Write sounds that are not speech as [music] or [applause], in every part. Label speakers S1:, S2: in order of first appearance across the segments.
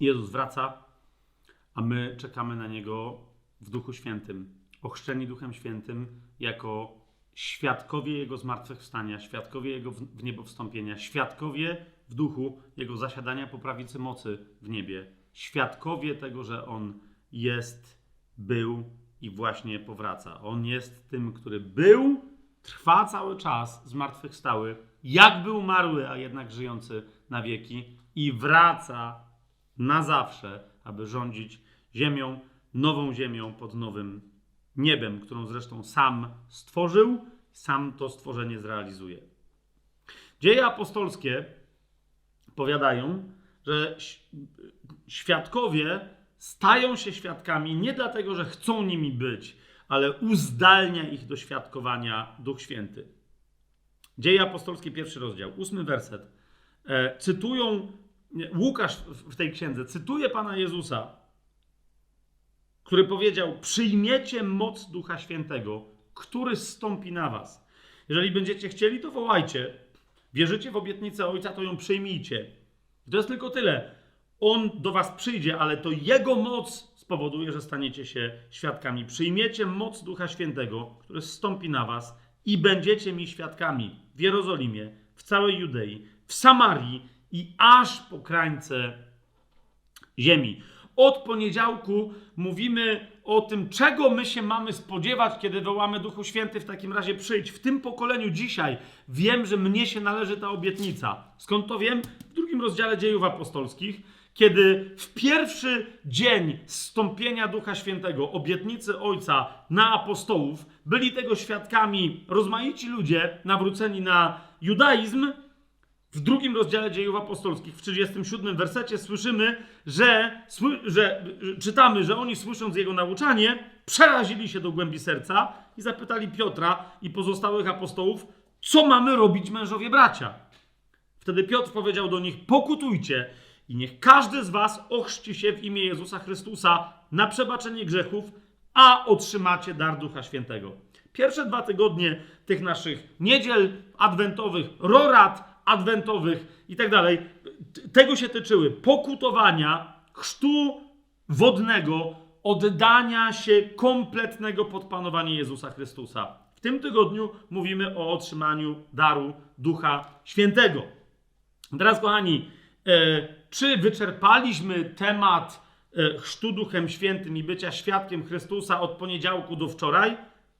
S1: Jezus wraca, a my czekamy na Niego w Duchu Świętym, ochrzczeni Duchem Świętym jako świadkowie Jego zmartwychwstania, świadkowie Jego w niebo wstąpienia, świadkowie w duchu Jego zasiadania po prawicy mocy w niebie, świadkowie tego, że On jest, był i właśnie powraca. On jest tym, który był, trwa cały czas, zmartwychwstały, jakby umarły, a jednak żyjący na wieki i wraca na zawsze, aby rządzić ziemią, nową ziemią pod nowym niebem, którą zresztą sam stworzył, sam to stworzenie zrealizuje. Dzieje apostolskie powiadają, że świadkowie stają się świadkami nie dlatego, że chcą nimi być, ale uzdalnia ich do świadkowania Duch Święty. Dzieje apostolskie, pierwszy rozdział, ósmy werset. E, cytują, nie, Łukasz w, tej księdze cytuje Pana Jezusa, który powiedział: Przyjmiecie moc Ducha Świętego, który zstąpi na Was. Jeżeli będziecie chcieli, to wołajcie. Wierzycie w obietnicę Ojca, to ją przyjmijcie. I to jest tylko tyle. On do Was przyjdzie, ale to Jego moc spowoduje, że staniecie się świadkami. Przyjmiecie moc Ducha Świętego, który zstąpi na Was i będziecie mi świadkami w Jerozolimie, w całej Judei, w Samarii i aż po krańce ziemi. Od poniedziałku mówimy o tym, czego my się mamy spodziewać, kiedy wołamy Duchu Święty, w takim razie przyjdź. W tym pokoleniu dzisiaj wiem, że mnie się należy ta obietnica. Skąd to wiem? W drugim rozdziale dziejów apostolskich, kiedy w pierwszy dzień zstąpienia Ducha Świętego, obietnicy Ojca na apostołów, byli tego świadkami rozmaici ludzie nawróceni na judaizm, w drugim rozdziale dziejów apostolskich, w 37 wersecie, słyszymy, że, sły, że że czytamy, że oni słysząc jego nauczanie, przerazili się do głębi serca i zapytali Piotra i pozostałych apostołów, co mamy robić, mężowie bracia. Wtedy Piotr powiedział do nich: Pokutujcie i niech każdy z was ochrzci się w imię Jezusa Chrystusa na przebaczenie grzechów, a otrzymacie dar Ducha Świętego. Pierwsze dwa tygodnie tych naszych niedziel adwentowych, rorat adwentowych i tak dalej, tego się tyczyły pokutowania, chrztu wodnego, oddania się kompletnego podpanowania Jezusa Chrystusa. W tym tygodniu mówimy o otrzymaniu daru Ducha Świętego. Teraz, kochani, e, czy wyczerpaliśmy temat e, chrztu Duchem Świętym i bycia świadkiem Chrystusa od poniedziałku do wczoraj?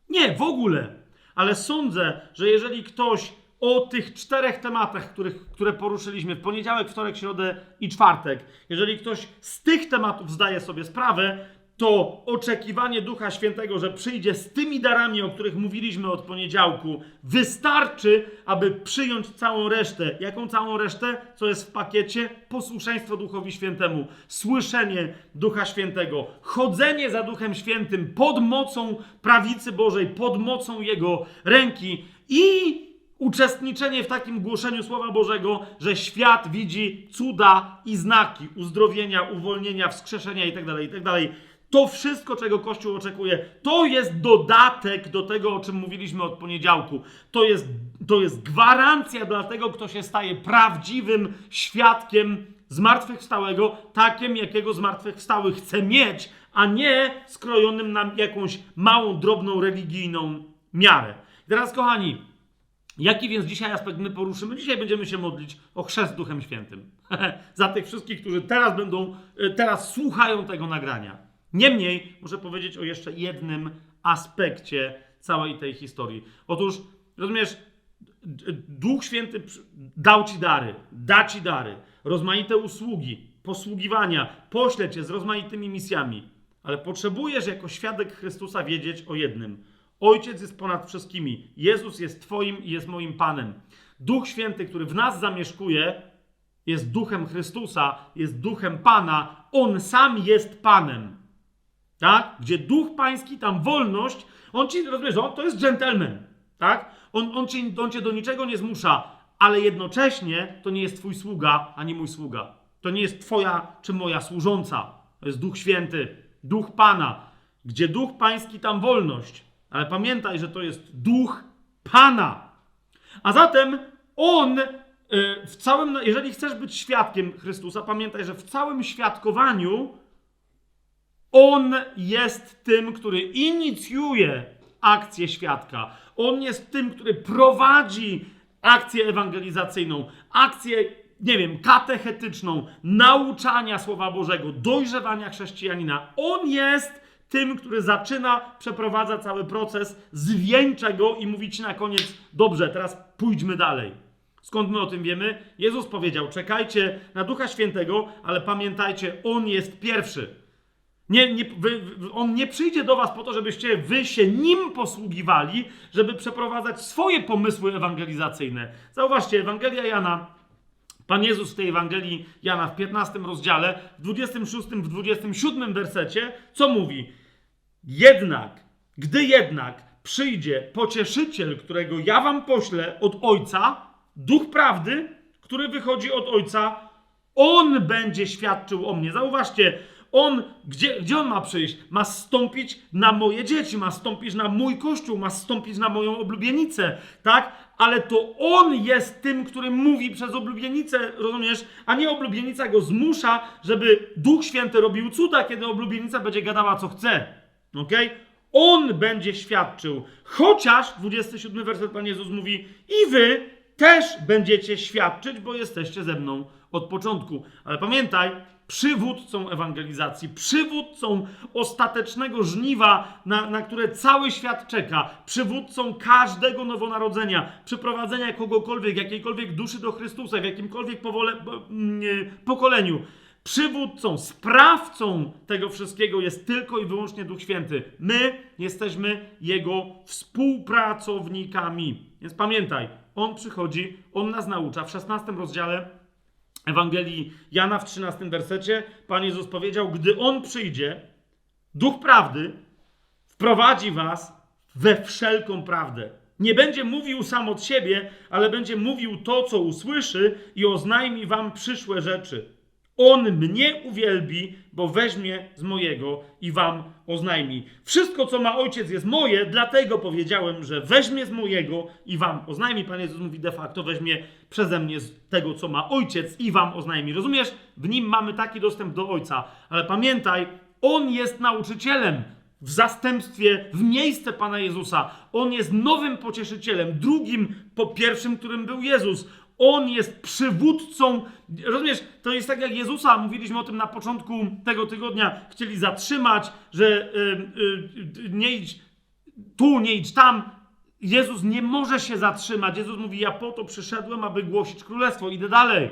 S1: Nie, w ogóle. Ale sądzę, że jeżeli ktoś o tych czterech tematach, których, które poruszyliśmy w poniedziałek, wtorek, środę i czwartek, jeżeli ktoś z tych tematów zdaje sobie sprawę, to oczekiwanie Ducha Świętego, że przyjdzie z tymi darami, o których mówiliśmy od poniedziałku, wystarczy, aby przyjąć całą resztę. Jaką całą resztę? Co jest w pakiecie? Posłuszeństwo Duchowi Świętemu, słyszenie Ducha Świętego, chodzenie za Duchem Świętym pod mocą prawicy Bożej, pod mocą Jego ręki i uczestniczenie w takim głoszeniu Słowa Bożego, że świat widzi cuda i znaki uzdrowienia, uwolnienia, wskrzeszenia itd., itd. To wszystko, czego Kościół oczekuje, to jest dodatek do tego, o czym mówiliśmy od poniedziałku. To jest, to jest gwarancja dla tego, kto się staje prawdziwym świadkiem zmartwychwstałego, takim, jakiego zmartwychwstały chce mieć, a nie skrojonym na jakąś małą, drobną, religijną miarę. Teraz, kochani, Jaki więc dzisiaj aspekt my poruszymy? Dzisiaj będziemy się modlić o chrzest Duchem Świętym. [laughs] Za tych wszystkich, którzy teraz będą, e, teraz słuchają tego nagrania. Niemniej muszę powiedzieć o jeszcze jednym aspekcie całej tej historii. Otóż, rozumiesz, Duch Święty dał ci dary, da ci dary, rozmaite usługi, posługiwania, pośle cię z rozmaitymi misjami, ale potrzebujesz jako świadek Chrystusa wiedzieć o jednym. Ojciec jest ponad wszystkimi. Jezus jest Twoim i jest moim Panem. Duch Święty, który w nas zamieszkuje, jest duchem Chrystusa, jest duchem Pana. On sam jest Panem. Tak? Gdzie duch pański, tam wolność. On ci, rozumiesz, on to jest gentleman. Tak? On, on, ci, on cię do niczego nie zmusza, ale jednocześnie to nie jest twój sługa, ani mój sługa. To nie jest twoja czy moja służąca. To jest duch święty, duch Pana. Gdzie duch pański, tam wolność. Ale pamiętaj, że to jest duch Pana. A zatem on y, w całym, jeżeli chcesz być świadkiem Chrystusa, pamiętaj, że w całym świadkowaniu on jest tym, który inicjuje akcję świadka. On jest tym, który prowadzi akcję ewangelizacyjną, akcję, nie wiem, katechetyczną, nauczania Słowa Bożego, dojrzewania chrześcijanina. On jest tym, który zaczyna, przeprowadza cały proces, zwieńcza go i mówi ci na koniec, dobrze, teraz pójdźmy dalej. Skąd my o tym wiemy? Jezus powiedział, czekajcie na Ducha Świętego, ale pamiętajcie, On jest pierwszy. Nie, nie, wy, on nie przyjdzie do was po to, żebyście wy się nim posługiwali, żeby przeprowadzać swoje pomysły ewangelizacyjne. Zauważcie, Ewangelia Jana, Pan Jezus w tej Ewangelii Jana w 15 rozdziale, w 26, w 27 wersecie, co mówi? Jednak, gdy jednak przyjdzie pocieszyciel, którego ja wam poślę od Ojca, Duch Prawdy, który wychodzi od Ojca, On będzie świadczył o mnie. Zauważcie, on, gdzie, gdzie on ma przyjść? Ma stąpić na moje dzieci, ma stąpić na mój kościół, ma stąpić na moją oblubienicę, tak? Ale to on jest tym, który mówi przez oblubienicę, rozumiesz? A nie oblubienica go zmusza, żeby Duch Święty robił cuda, kiedy oblubienica będzie gadała co chce. Okej? On będzie świadczył. Chociaż, 27 werset Pan Jezus mówi, i wy też będziecie świadczyć, bo jesteście ze mną od początku. Ale pamiętaj, przywódcą ewangelizacji, przywódcą ostatecznego żniwa, na, na, które cały świat czeka, przywódcą każdego nowonarodzenia, przyprowadzenia kogokolwiek, jakiejkolwiek duszy do Chrystusa, w jakimkolwiek powole, pokoleniu. Przywódcą, sprawcą tego wszystkiego jest tylko i wyłącznie Duch Święty. My jesteśmy Jego współpracownikami. Więc pamiętaj, On przychodzi, On nas naucza. W 16 rozdziale Ewangelii Jana w 13 wersecie Pan Jezus powiedział: Gdy On przyjdzie, Duch Prawdy wprowadzi Was we wszelką prawdę. Nie będzie mówił sam od siebie, ale będzie mówił to, co usłyszy i oznajmi Wam przyszłe rzeczy. On mnie uwielbi, bo weźmie z mojego i wam oznajmi. Wszystko, co ma ojciec, jest moje, dlatego powiedziałem, że weźmie z mojego i wam oznajmi. Pan Jezus mówi de facto, weźmie przeze mnie z tego, co ma ojciec i wam oznajmi. Rozumiesz? W nim mamy taki dostęp do ojca. Ale pamiętaj, on jest nauczycielem w zastępstwie, w miejsce Pana Jezusa. On jest nowym pocieszycielem, drugim po pierwszym, którym był Jezus. On jest przywódcą. Rozumiesz, to jest tak jak Jezusa, mówiliśmy o tym na początku tego tygodnia, chcieli zatrzymać, że yy, yy, nie idź tu, nie idź tam. Jezus nie może się zatrzymać. Jezus mówi: Ja po to przyszedłem, aby głosić królestwo. Idę dalej.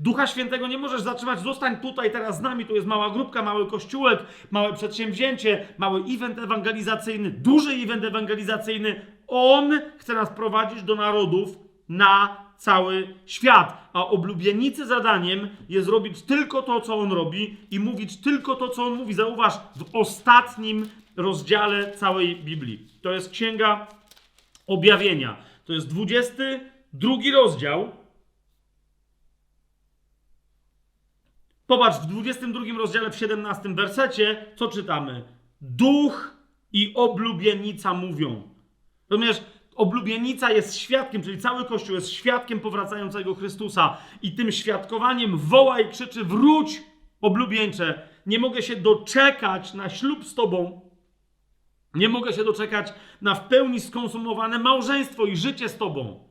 S1: Ducha Świętego nie możesz zatrzymać, zostań tutaj teraz z nami, tu jest mała grupka, mały kościółek, małe przedsięwzięcie, mały event ewangelizacyjny, duży event ewangelizacyjny. On chce nas prowadzić do narodów na cały świat. A oblubienicy zadaniem jest robić tylko to, co on robi i mówić tylko to, co on mówi. Zauważ, w ostatnim rozdziale całej Biblii. To jest Księga Objawienia. To jest 22 rozdział. Popatrz, w 22 rozdziale, w 17 wersecie, co czytamy? Duch i oblubienica mówią. Rozumiesz, oblubienica jest świadkiem, czyli cały Kościół jest świadkiem powracającego Chrystusa i tym świadkowaniem woła i krzyczy wróć oblubieńcze. Nie mogę się doczekać na ślub z Tobą. Nie mogę się doczekać na w pełni skonsumowane małżeństwo i życie z Tobą.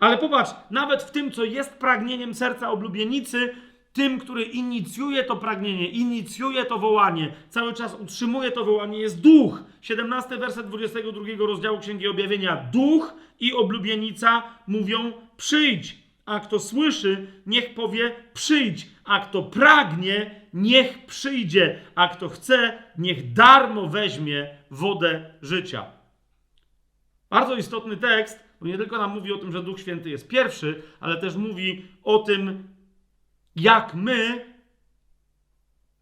S1: Ale popatrz, nawet w tym, co jest pragnieniem serca oblubienicy, tym, który inicjuje to pragnienie, inicjuje to wołanie, cały czas utrzymuje to wołanie, jest duch. 17 werset 22 rozdziału Księgi Objawienia. Duch i oblubienica mówią przyjdź. A kto słyszy, niech powie przyjdź. A kto pragnie, niech przyjdzie. A kto chce, niech darmo weźmie wodę życia. Bardzo istotny tekst, bo nie tylko nam mówi o tym, że Duch Święty jest pierwszy, ale też mówi o tym, jak my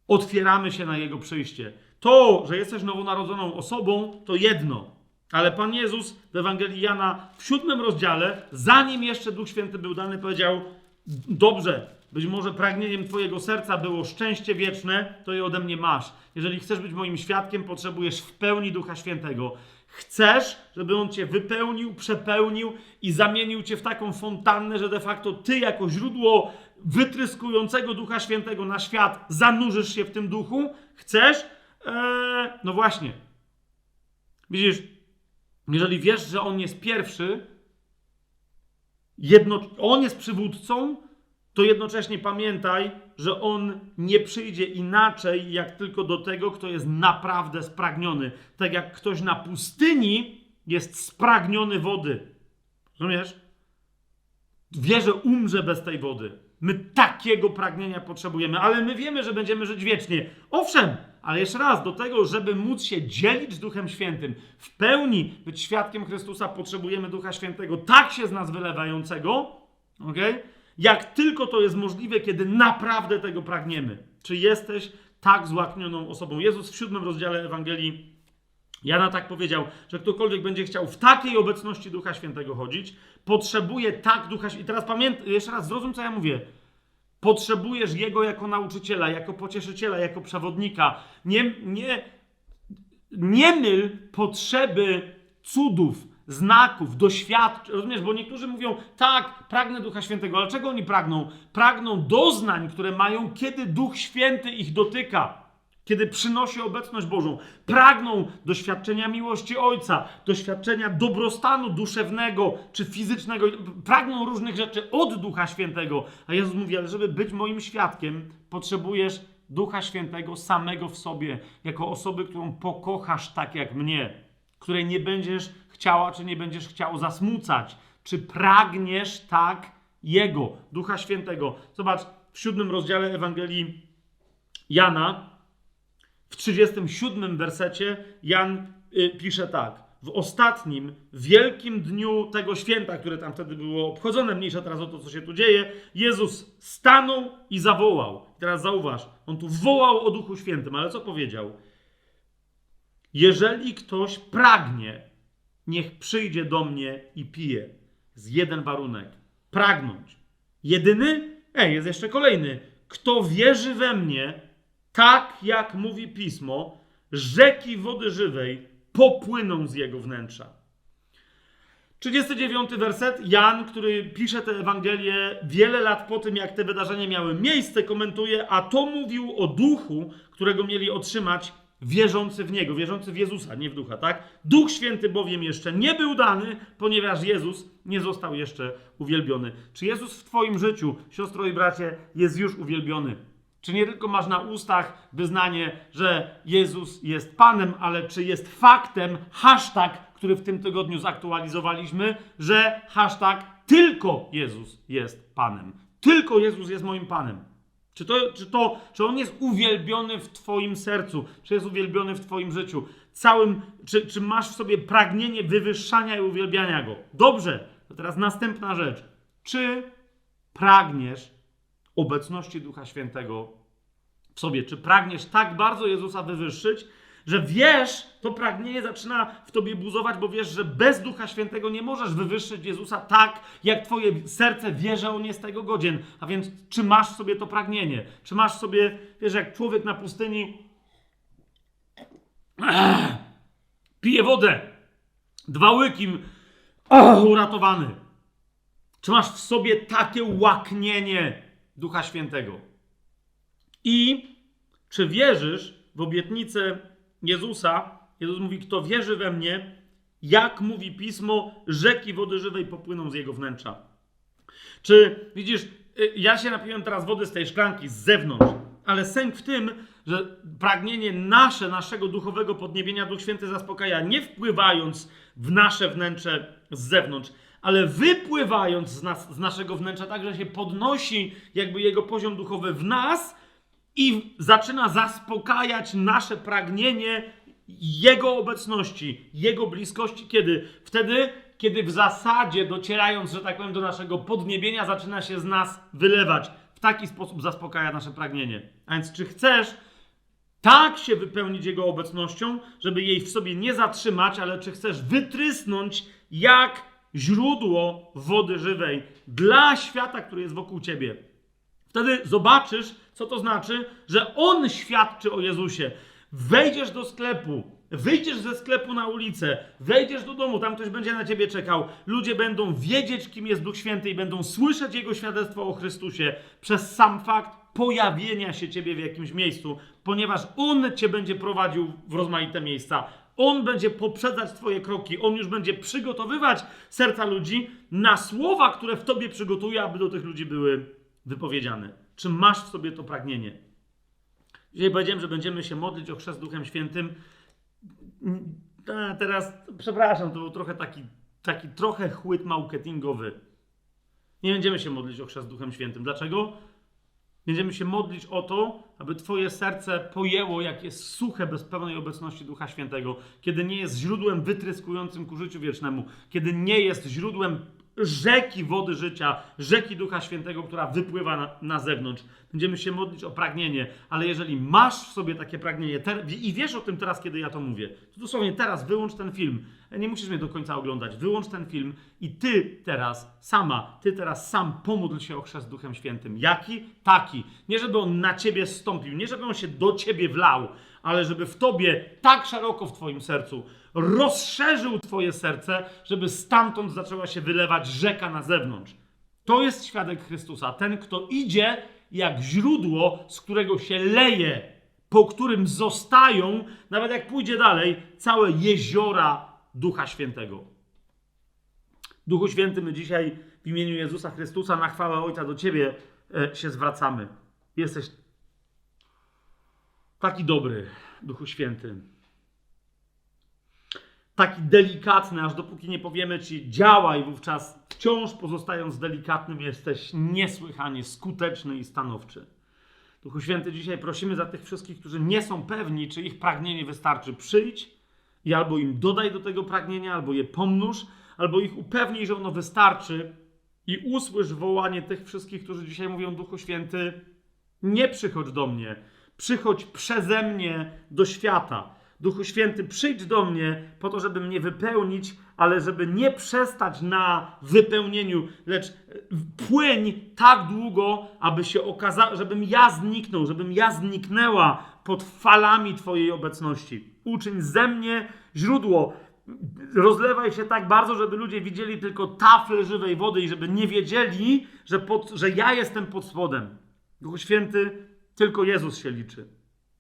S1: otwieramy się na Jego przyjście. To, że jesteś nowonarodzoną osobą, to jedno. Ale Pan Jezus w Ewangelii Jana w siódmym rozdziale, zanim jeszcze Duch Święty był dany, powiedział: Dobrze, być może pragnieniem Twojego serca było szczęście wieczne, to je ode mnie masz. Jeżeli chcesz być moim świadkiem, potrzebujesz w pełni Ducha Świętego. Chcesz, żeby On cię wypełnił, przepełnił i zamienił cię w taką fontannę, że de facto ty jako źródło wytryskującego Ducha Świętego na świat zanurzysz się w tym duchu? Chcesz? Eee, no właśnie. Widzisz, jeżeli wiesz, że On jest pierwszy, jedno, On jest przywódcą, to jednocześnie pamiętaj, że On nie przyjdzie inaczej, jak tylko do tego, kto jest naprawdę spragniony. Tak jak ktoś na pustyni jest spragniony wody. Rozumiesz? Wie, że umrze bez tej wody. My takiego pragnienia potrzebujemy, ale my wiemy, że będziemy żyć wiecznie. Owszem, ale jeszcze raz, do tego, żeby móc się dzielić z Duchem Świętym, w pełni być świadkiem Chrystusa, potrzebujemy Ducha Świętego, tak się z nas wylewającego, okay? jak tylko to jest możliwe, kiedy naprawdę tego pragniemy. Czy jesteś tak złaknioną osobą? Jezus w siódmym rozdziale Ewangelii Jana tak powiedział, że ktokolwiek będzie chciał w takiej obecności Ducha Świętego chodzić, potrzebuje tak Ducha Świętego. I teraz pamiętaj, jeszcze raz zrozum, co ja mówię. Potrzebujesz Jego jako nauczyciela, jako pocieszyciela, jako przewodnika. Nie, nie, nie myl potrzeby cudów, znaków, doświadczeń. Rozumiesz, bo niektórzy mówią, tak, pragnę Ducha Świętego, ale czego oni pragną? Pragną doznań, które mają, kiedy Duch Święty ich dotyka kiedy przynosi obecność Bożą, pragną doświadczenia miłości Ojca, doświadczenia dobrostanu duszewnego czy fizycznego, pragną różnych rzeczy od Ducha Świętego. A Jezus mówi, ale żeby być moim świadkiem, potrzebujesz Ducha Świętego samego w sobie, jako osoby, którą pokochasz tak jak mnie, której nie będziesz chciała czy nie będziesz chciał zasmucać. Czy pragniesz tak Jego, Ducha Świętego? Zobacz, w siódmym rozdziale Ewangelii Jana, w 37 wersecie Jan y, pisze tak. W ostatnim, wielkim dniu tego święta, które tam wtedy było obchodzone, mniejsza teraz o to, co się tu dzieje, Jezus stanął i zawołał. Teraz zauważ, on tu wołał o Duchu Świętym, ale co powiedział? Jeżeli ktoś pragnie, niech przyjdzie do mnie i pije. Z jeden warunek. Pragnąć. Jedyny? Ej, jest jeszcze kolejny. Kto wierzy we mnie, tak jak mówi pismo, rzeki wody żywej popłyną z jego wnętrza. 39 werset. Jan, który pisze tę Ewangelię wiele lat po tym, jak te wydarzenia miały miejsce, komentuje, a to mówił o duchu, którego mieli otrzymać wierzący w Niego, wierzący w Jezusa, nie w ducha, tak? Duch Święty bowiem jeszcze nie był dany, ponieważ Jezus nie został jeszcze uwielbiony. Czy Jezus w Twoim życiu, siostro i bracie, jest już uwielbiony? Czy nie tylko masz na ustach wyznanie, że Jezus jest Panem, ale czy jest faktem hashtag, który w tym tygodniu zaktualizowaliśmy, że hashtag tylko Jezus jest Panem. Tylko Jezus jest moim Panem. Czy, to, czy, to, czy On jest uwielbiony w Twoim sercu? Czy jest uwielbiony w Twoim życiu? Całym, czy, czy masz w sobie pragnienie wywyższania i uwielbiania Go? Dobrze. To teraz następna rzecz. Czy pragniesz obecności Ducha Świętego w sobie? Czy pragniesz tak bardzo Jezusa wywyższyć, że wiesz, to pragnienie zaczyna w tobie buzować, bo wiesz, że bez Ducha Świętego nie możesz wywyższyć Jezusa tak, jak twoje serce wie, że On jest tego godzien. A więc czy masz sobie to pragnienie? Czy masz sobie, wiesz, jak człowiek na pustyni [clears throat] pije wodę, dwa łyki, uratowany. Czy masz w sobie takie łaknienie Ducha Świętego? I czy wierzysz w obietnicę Jezusa? Jezus mówi, kto wierzy we mnie, jak mówi pismo, rzeki wody żywej popłyną z jego wnętrza. Czy widzisz, y, ja się napiłem teraz wody z tej szklanki z zewnątrz, ale sęk w tym, że pragnienie nasze, naszego duchowego podniebienia Duch Święty zaspokaja, nie wpływając w nasze wnętrze z zewnątrz, ale wypływając z, nas, z naszego wnętrza, tak, że się podnosi jakby jego poziom duchowy w nas i zaczyna zaspokajać nasze pragnienie jego obecności, jego bliskości. Kiedy? Wtedy, kiedy w zasadzie docierając, że tak powiem, do naszego podniebienia, zaczyna się z nas wylewać. W taki sposób zaspokaja nasze pragnienie. A więc, czy chcesz tak się wypełnić Jego obecnością, żeby jej w sobie nie zatrzymać, ale czy chcesz wytrysnąć jak źródło wody żywej dla świata, który jest wokół Ciebie? Wtedy zobaczysz, co to znaczy, że On świadczy o Jezusie. Wejdziesz do sklepu Wyjdziesz ze sklepu na ulicę, wejdziesz do domu, tam ktoś będzie na ciebie czekał. Ludzie będą wiedzieć, kim jest Duch Święty i będą słyszeć Jego świadectwo o Chrystusie przez sam fakt pojawienia się ciebie w jakimś miejscu, ponieważ On cię będzie prowadził w rozmaite miejsca. On będzie poprzedzać Twoje kroki, On już będzie przygotowywać serca ludzi na słowa, które w Tobie przygotuje, aby do tych ludzi były wypowiedziane. Czy masz w sobie to pragnienie? Dzisiaj powiedziałem, że będziemy się modlić o chrzest Duchem Świętym. A teraz, przepraszam, to był trochę taki, taki trochę chłyt marketingowy. Nie będziemy się modlić o chrzest Duchem Świętym. Dlaczego? Będziemy się modlić o to, aby Twoje serce pojęło, jak jest suche bez pełnej obecności Ducha Świętego, kiedy nie jest źródłem wytryskującym ku życiu wiecznemu, kiedy nie jest źródłem rzeki wody życia, rzeki Ducha Świętego, która wypływa na, na zewnątrz. Będziemy się modlić o pragnienie, ale jeżeli masz w sobie takie pragnienie i wiesz o tym teraz, kiedy ja to mówię, to dosłownie teraz wyłącz ten film. Nie musisz mnie do końca oglądać. Wyłącz ten film i ty teraz sama, ty teraz sam pomódl się o chrzest Duchem Świętym. Jaki? Taki. Nie żeby on na ciebie stąpił, nie żeby on się do ciebie wlał, ale żeby w tobie tak szeroko w twoim sercu rozszerzył twoje serce, żeby stamtąd zaczęła się wylewać rzeka na zewnątrz. To jest świadek Chrystusa. Ten, kto idzie jak źródło, z którego się leje, po którym zostają, nawet jak pójdzie dalej, całe jeziora Ducha Świętego. Duchu Święty, my dzisiaj w imieniu Jezusa Chrystusa na chwałę Ojca do Ciebie e, się zwracamy. Jesteś taki dobry, Duchu Święty. Taki delikatny, aż dopóki nie powiemy Ci działaj, wówczas wciąż pozostając delikatnym, jesteś niesłychanie skuteczny i stanowczy. Duchu Święty, dzisiaj prosimy za tych wszystkich, którzy nie są pewni, czy ich pragnienie wystarczy. Przyjdź i albo im dodaj do tego pragnienia, albo je pomnóż, albo ich upewnij, że ono wystarczy i usłysz wołanie tych wszystkich, którzy dzisiaj mówią Duchu Święty, nie przychodź do mnie, przychodź przeze mnie do świata. Duchu Święty, przyjdź do mnie po to, żeby mnie wypełnić, ale żeby nie przestać na wypełnieniu, lecz e, płyń tak długo, aby się okazało, żebym ja zniknął, żebym ja zniknęła pod falami Twojej obecności. Uczyń ze mnie źródło. Rozlewaj się tak bardzo, żeby ludzie widzieli tylko taflę żywej wody i żeby nie wiedzieli, że, pod, że ja jestem pod spodem. Duchu Święty, tylko Jezus się liczy.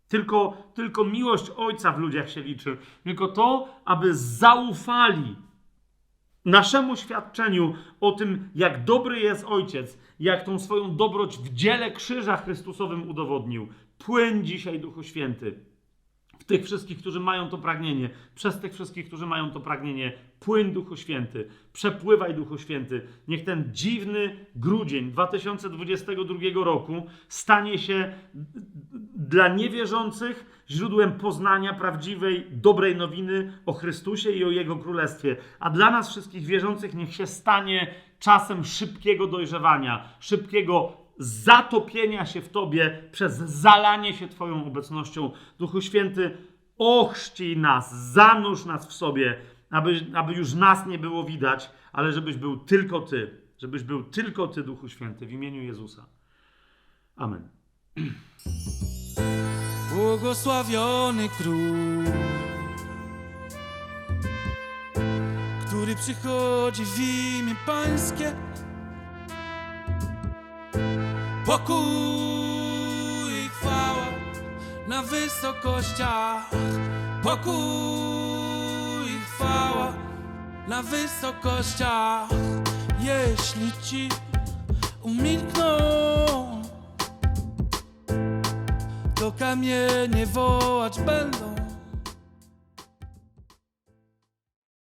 S1: Tylko, tylko miłość Ojca w ludziach się liczy. Tylko to, aby zaufali naszemu świadczeniu o tym, jak dobry jest Ojciec, jak tą swoją dobroć w dziele krzyża Chrystusowym udowodnił. Płyń dzisiaj, Duchu Święty. W tych wszystkich, którzy mają to pragnienie, przez tych wszystkich, którzy mają to pragnienie, płyń Duchu Święty, przepływaj Duchu Święty. Niech ten dziwny grudzień 2022 roku stanie się dla niewierzących źródłem poznania prawdziwej, dobrej nowiny o Chrystusie i o Jego Królestwie. A dla nas wszystkich wierzących niech się stanie czasem szybkiego dojrzewania, szybkiego zatopienia się w Tobie przez zalanie się Twoją obecnością. Duchu Święty, ochrzcij nas, zanurz nas w sobie, aby, aby już nas nie było widać, ale żebyś był tylko Ty. Żebyś był tylko Ty, Duchu Święty, w imieniu Jezusa. Amen.
S2: Błogosławiony król, który przychodzi w imię Pańskie. Pokój i chwała na wysokościach. Pokój i chwała na wysokościach. Jeśli ci umilkną to kamienie wołać będą.